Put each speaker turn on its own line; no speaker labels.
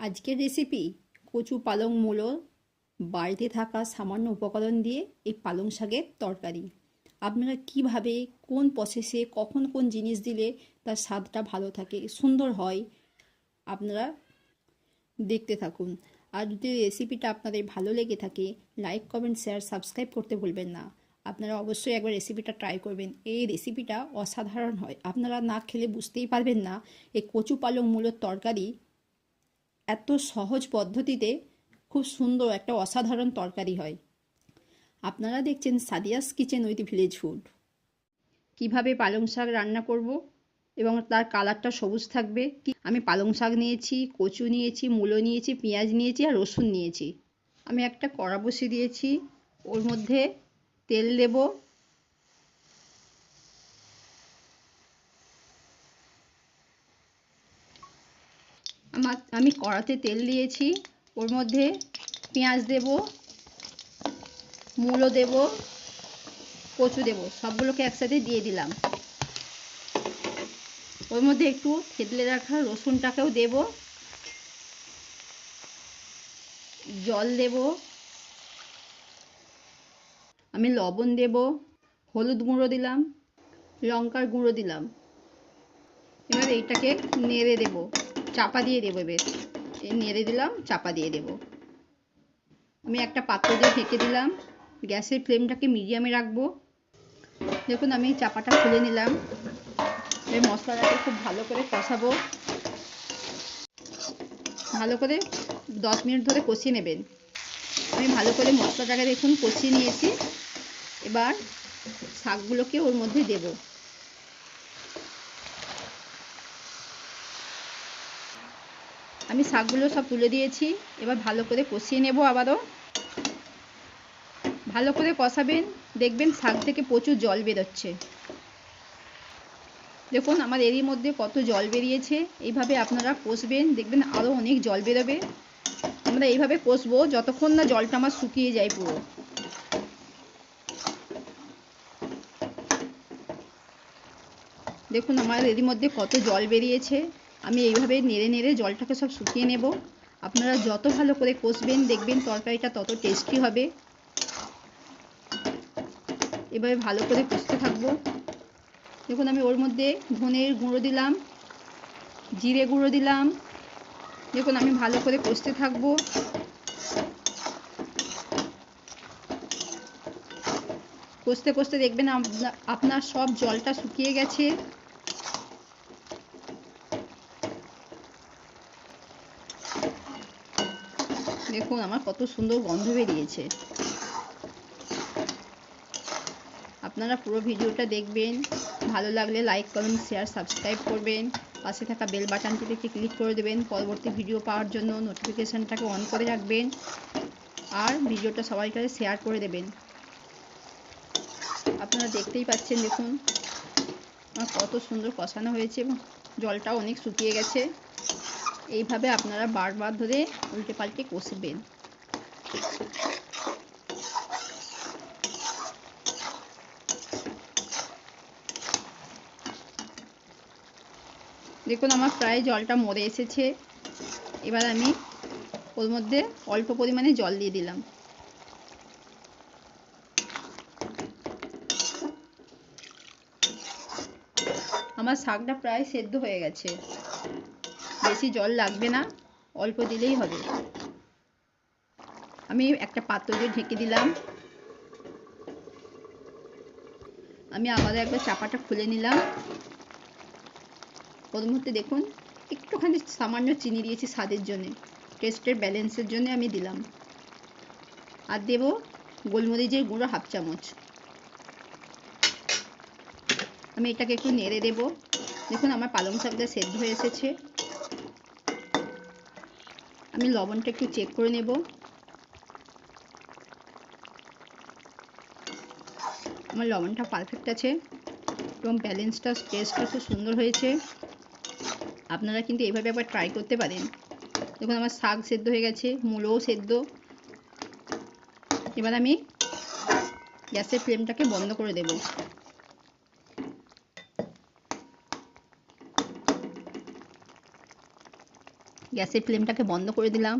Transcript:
আজকের রেসিপি কচু পালং মূলো, বাড়িতে থাকা সামান্য উপকরণ দিয়ে এই পালং শাকের তরকারি। আপনারা কীভাবে, কোন প্রসেসে কখন কোন জিনিস দিলে তার স্বাদটা ভালো থাকে, সুন্দর হয়, আপনারা দেখতে থাকুন। আর যদি রেসিপিটা আপনাদের ভালো লেগে থাকে লাইক কমেন্ট শেয়ার সাবস্ক্রাইব করতে ভুলবেন না। আপনারা অবশ্যই একবার রেসিপিটা ট্রাই করবেন। এই রেসিপিটা অসাধারণ হয়। আপনারা না খেলে বুঝতেই পারবেন না, এই কচু পালং মূলোর তরকারি এত সহজ পদ্ধতিতে খুব সুন্দর একটা অসাধারণ তরকারি হয়। আপনারা দেখছেন Sadia's kitchen with village food. কীভাবে পালং শাক রান্না করব এবং তার কালারটা সবুজ থাকবে, কি আমি পালং শাক নিয়েছি, কচু নিয়েছি, মূলো নিয়েছি, পেঁয়াজ নিয়েছি আর রসুন নিয়েছি। আমি একটা কড়া বসিয়ে দিয়েছি। ওর মধ্যে তেল দেব আমার আমি কড়াতে তেল দিয়েছি। ওর মধ্যে পেঁয়াজ দেব, মূলো দেব, কচু দেব, সবগুলোকে একসাথে দিয়ে দিলাম। ওর মধ্যে একটু থেতলে রাখা রসুনটাকেও দেব। জল দেব। আমি লবণ দেব, হলুদ গুঁড়ো দিলাম, লঙ্কার গুঁড়ো দিলাম। এবার এইটাকে নেড়ে দেব। চাপা দিয়ে দেবো এই নেড়ে দিলাম, চাপা দিয়ে দেবো। আমি একটা পাত্র দিয়ে ঢেকে দিলাম। গ্যাসের ফ্লেমটাকে মিডিয়ামে রাখব। দেখুন, আমি চাপাটা খুলে নিলাম। এই মশলাটাকে খুব ভালো করে কষাবো। ভালো করে দশ মিনিট ধরে কষিয়ে নেবেন। আমি ভালো করে মশলাটাকে দেখুন কষিয়ে নিয়েছি। এবার শাকগুলোকে ওর মধ্যে দেব। আমি শাকগুলো সব তুলে দিয়েছি। এবার ভালো করে কষিয়ে নেব আবারও। ভালো করে কষাবেন, দেখবেন শাক থেকে প্রচুর জল বেরোচ্ছে। দেখুন, আমার এরই মধ্যে কত জল বেরিয়েছে। এইভাবে আপনারা কষবেন, দেখবেন আরও অনেক জল বেরোবে। আমরা এইভাবে কষবো যতক্ষণ না জলটা আমার শুকিয়ে যায় পুরো। দেখুন, আমার এরই মধ্যে কত জল বেরিয়েছে। আমি এইভাবে নেড়ে নেড়ে জলটাকে সব শুকিয়ে নেব। আপনারা যত ভালো করে কষবেন, দেখবেন তরকারিটা তত টেস্টি হবে। এভাবে ভালো করে কষতে থাকব। দেখুন, আমি ওর মধ্যে ধনের গুঁড়ো দিলাম, জিরে গুঁড়ো দিলাম। দেখুন, আমি ভালো করে কষতে থাকব। কষতে কষতে দেখবেন আপনার সব জলটা শুকিয়ে গেছে। দেখুন আমার কত সুন্দর গন্ধ বেরিয়েছে। আপনারা পুরো ভিডিওটা দেখবেন। ভালো লাগলে লাইক কমেন্ট শেয়ার সাবস্ক্রাইব করবেন। পাশে থাকা বেল বাটনটিতে ক্লিক করে দেবেন। পরবর্তী ভিডিও পাওয়ার জন্য নোটিফিকেশানটাকে অন করে রাখবেন। আর ভিডিওটা সবাই কাছে শেয়ার করে দেবেন। আপনারা দেখতেই পাচ্ছেন, দেখুন। আমার কত সুন্দর কষানো হয়েছে এবং জলটাও অনেক শুকিয়ে গেছে। এইভাবে আপনারা বারবার ধরে উল্টে পাল্টে কষবেন দেখুন, আমার প্রায় জলটা মরে এসেছে। এবার আমি ওর মধ্যে অল্প পরিমাণে জল দিয়ে দিলাম। আমার শাকটা প্রায় সেদ্ধ হয়ে গেছে। বেশি জল লাগবে না, অল্প দিলেই হবে। আমি একটা পাত্র ঢেকে দিলাম। আমি আবার একবার চাপাটা খুলে নিলাম। মধ্যে দেখুন, একটুখানি সামান্য চিনি দিয়েছি স্বাদের জন্যে। টেস্টের ব্যালেন্সের জন্য আমি দিলাম। আর দেব গোলমরিচের গুঁড়ো হাফ চামচ। আমি এটাকে একটু নেড়ে দেব। দেখুন, আমার পালং শাকটা সেদ্ধ হয়ে এসেছে। আমি লবণটা একটু চেক করে নেব। আমার লবণটা পারফেক্ট আছে। এবং ব্যালেন্সটা টেস্টটা খুব সুন্দর হয়েছে। আপনারা কিন্তু এইভাবে একবার ট্রাই করতে পারেন। দেখুন, আমার শাক সেদ্ধ হয়ে গেছে, মূলও সেদ্ধ। এবার আমি গ্যাসের ফ্লেমটাকে বন্ধ করে দেব। গ্যাসের ফ্লেমটাকে বন্ধ করে দিলাম।